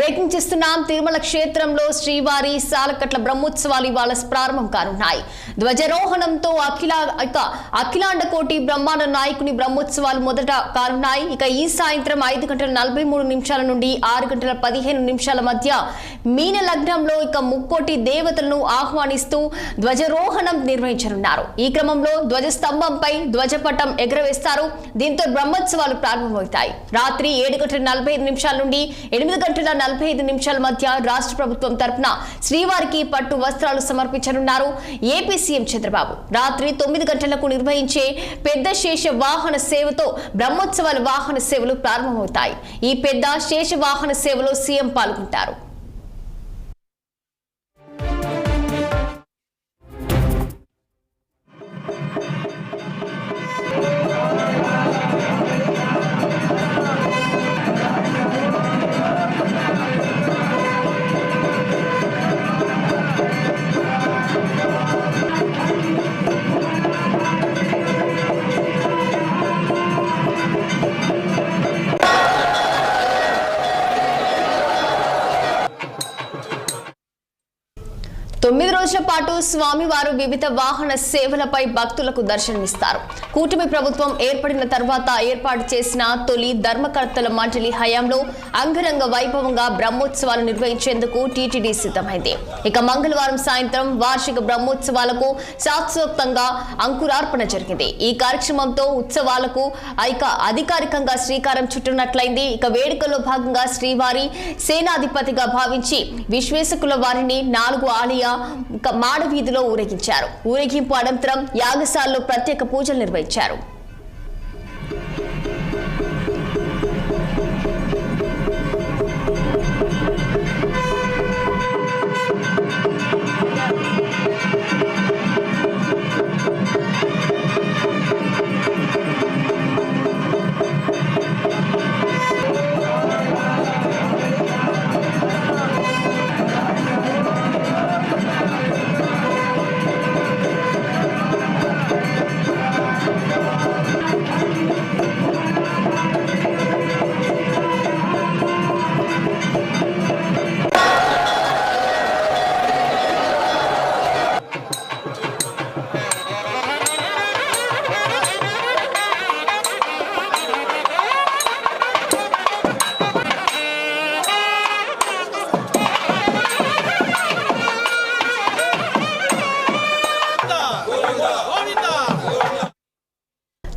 వీక్షిస్తున్నాం తిరుమల క్షేత్రంలో శ్రీవారి సాలకట్ల బ్రహ్మోత్సవాలు ఇవాళ ప్రారంభం కానున్నాయి. ధ్వజారోహణంతో అఖిల ఇక అఖిలాండ కోటి బ్రహ్మాండ నాయకుని బ్రహ్మోత్సవాలు మొదట కానున్నాయి. ఇక ఈ సాయంత్రం ఐదు గంటల నలభై మూడు నిమిషాల నుండి ఆరు గంటల పదిహేను నిమిషాల మధ్య మీన లగ్నంలో ఇక ముక్కోటి దేవతలను ఆహ్వానిస్తూ ధ్వజారోహణం నిర్వహించనున్నారు. ఈ క్రమంలో ధ్వజస్తంభంపై ధ్వజపటం ఎగరవేస్తారు. దీంతో బ్రహ్మోత్సవాలు ప్రారంభమవుతాయి. రాత్రి ఏడు గంటల నలభై ఐదు నిమిషాల నుండి ఎనిమిది గంటల నలభై ఐదు నిమిషాల మధ్య రాష్ట్ర ప్రభుత్వం తరపున శ్రీవారికి పట్టు వస్త్రాలు సమర్పించనున్నారు. ఏపీ సీఎం చంద్రబాబు రాత్రి తొమ్మిది గంటలకు నిర్వహించే పెద్ద శేష వాహన సేవతో బ్రహ్మోత్సవాల వాహన సేవలు ప్రారంభమవుతాయి. ఈ పెద్ద శేష వాహన సేవలో సీఎం పాల్గొంటారు. తొమ్మిది రోజుల పాటు స్వామివారు వివిధ వాహన సేవలపై భక్తులకు దర్శనమిస్తారు. కూటమి ప్రభుత్వం ఏర్పడిన తర్వాత ఏర్పాటు చేసిన తొలి ధర్మకర్తల మండలి హయాంలో అంగరంగ వైభవంగా బ్రహ్మోత్సవాలు నిర్వహించేందుకు టీటీడీ సిద్ధమైంది. ఇక మంగళవారం సాయంత్రం వార్షిక బ్రహ్మోత్సవాలకు శాస్త్రోక్తంగా అంకురార్పణ జరిగింది. ఈ కార్యక్రమంతో ఉత్సవాలకు ఇక అధికారికంగా శ్రీకారం చుట్టున్నట్లయింది ఇక వేడుకల్లో భాగంగా శ్రీవారి సేనాధిపతిగా భావించి విశ్వేశకుల వారిని నాలుగు ఆలయ మాడవీధిలో ఊరేగించారు. ఊరేగింపు అనంతరం యాగశాలలో ప్రత్యేక పూజలు నిర్వహించారు.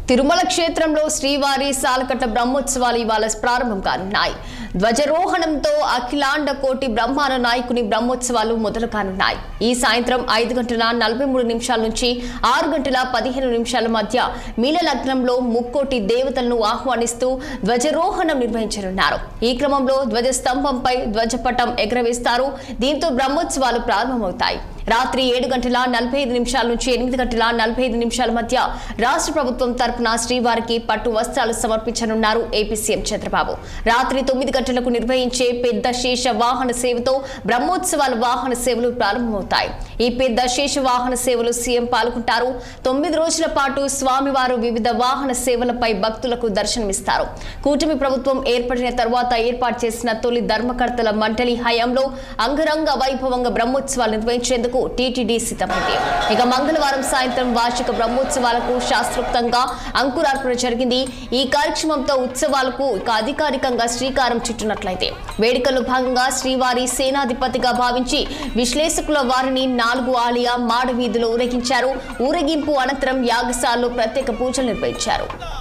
తిరుమల క్షేత్రంలో శ్రీవారి సాలకట్ల బ్రహ్మోత్సవాలు ఇవాళ ప్రారంభం కానున్నాయి. ధ్వజారోహణంతో అఖిలాండ కోటి బ్రహ్మాండ నాయకుని బ్రహ్మోత్సవాలు మొదలు కానున్నాయి. ఈ సాయంత్రం ఐదు గంటల నలభై మూడు నిమిషాల నుంచి ఆరు గంటల పదిహేను నిమిషాల మధ్య మీన లగ్నంలో ముక్కోటి దేవతలను ఆహ్వానిస్తూ ధ్వజారోహణం నిర్వహించనున్నారు. ఈ క్రమంలో ధ్వజస్తంభంపై ధ్వజపటం ఎగరవేస్తారు. దీంతో బ్రహ్మోత్సవాలు ప్రారంభమవుతాయి. రాత్రి ఏడు గంటల నలభై ఐదు నిమిషాల నుంచి ఎనిమిది గంటల నలభై ఐదు నిమిషాల మధ్య రాష్ట్ర ప్రభుత్వం తరపున శ్రీవారికి పట్టు వస్త్రాలు సమర్పించనున్నారు ఏపీ సీఎం చంద్రబాబు. రాత్రి తొమ్మిది గంటలకు నిర్వహించే పెద్ద శేష వాహన సేవతో బ్రహ్మోత్సవాల వాహన సేవలు ప్రారంభమవుతాయి. ఈ పెద్ద శేష వాహన సేవలు సీఎం పాల్గొంటారు. తొమ్మిది రోజుల పాటు స్వామివారు వివిధ వాహన సేవలపై భక్తులకు దర్శనమిస్తారు. కూటమి ప్రభుత్వం ఏర్పడిన తర్వాత ఏర్పాటు చేసిన తొలి ధర్మకర్తల మండలి హయాంలో అంగరంగ వైభవంగా బ్రహ్మోత్సవాలు నిర్వహించేందుకు టీటీడీ సిద్ధమైంది. ఇక మంగళవారం సాయంత్రం వార్షిక బ్రహ్మోత్సవాలకు శాస్త్రోక్తంగా అంకురార్పణ జరిగింది. ఈ కార్యక్రమంతో ఉత్సవాలకు ఇక అధికారికంగా శ్రీకారం చుట్టినట్లయితే. వేడుకల్లో భాగంగా శ్రీవారి సేనాధిపతిగా భావించి విశ్లేషకుల వారిని నాలుగు ఆలయ మాడవీధిలో ఊరేగించారు. ఊరేగింపు అనంతరం యాగశాలలో ప్రత్యేక పూజలు నిర్వహించారు.